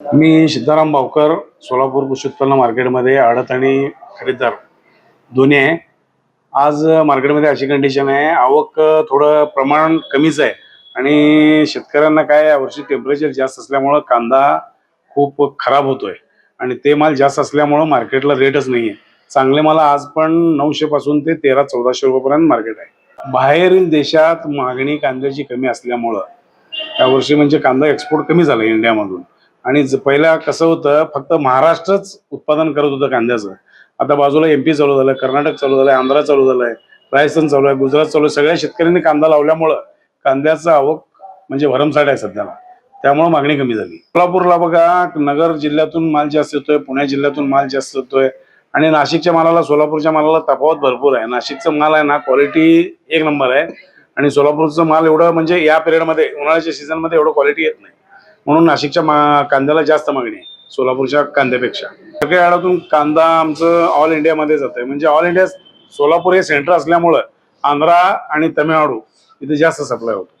मी सिद्धाराम भावकर सोलापूर कृषी उत्पन्न मार्केटमध्ये आडत आणि खरेदीदार. दोन्ही आहे. आज मार्केटमध्ये अशी कंडिशन आहे आवक थोडं प्रमाण कमीच आहे आणि शेतकऱ्यांना काय यावर्षी टेम्परेचर जास्त असल्यामुळं कांदा खूप खराब होतोय आणि ते माल जास्त असल्यामुळं मार्केटला रेटच नाही आहे चांगले माल आज पण नऊशे पासून ते तेरा चौदाशे रुपयेपर्यंत मार्केट आहे. बाहेरील देशात मागणी कांद्याची कमी असल्यामुळं यावर्षी म्हणजे कांदा एक्सपोर्ट कमी झाला इंडियामधून. आणि पहिला कसं होतं फक्त महाराष्ट्रच उत्पादन करत होतं कांद्याचं. आता बाजूला एमपी चालू झालं कर्नाटक चालू झालंय आंध्रा चालू झालंय राजस्थान चालू आहे गुजरात चालू आहे. सगळ्या शेतकऱ्यांनी कांदा लावल्यामुळं कांद्याचा आवक म्हणजे भरमसाठ आहे सध्याला. त्यामुळं मागणी कमी झाली. कोल्हापूरला बघा नगर जिल्ह्यातून माल जास्त येतोय पुणे जिल्ह्यातून माल जास्त येतोय. आणि नाशिकच्या मालाला सोलापूरच्या मालाला तफावत भरपूर आहे. नाशिकचं माल आहे ना क्वालिटी एक नंबर आहे. आणि सोलापूरचं माल एवढं म्हणजे या पिरियडमध्ये उन्हाळ्याच्या सीझनमध्ये एवढं क्वालिटी येत नाही. म्हणून नाशिकच्या मा कांद्याला जास्त मागणी आहे सोलापूरच्या कांद्यापेक्षा. सगळ्या आडातून कांदा आमचं ऑल इंडियामध्ये जातंय. म्हणजे ऑल इंडिया सोलापूर हे सेंटर असल्यामुळं आंध्रा आणि तमिळनाडू इथे जास्त सप्लाय होतो.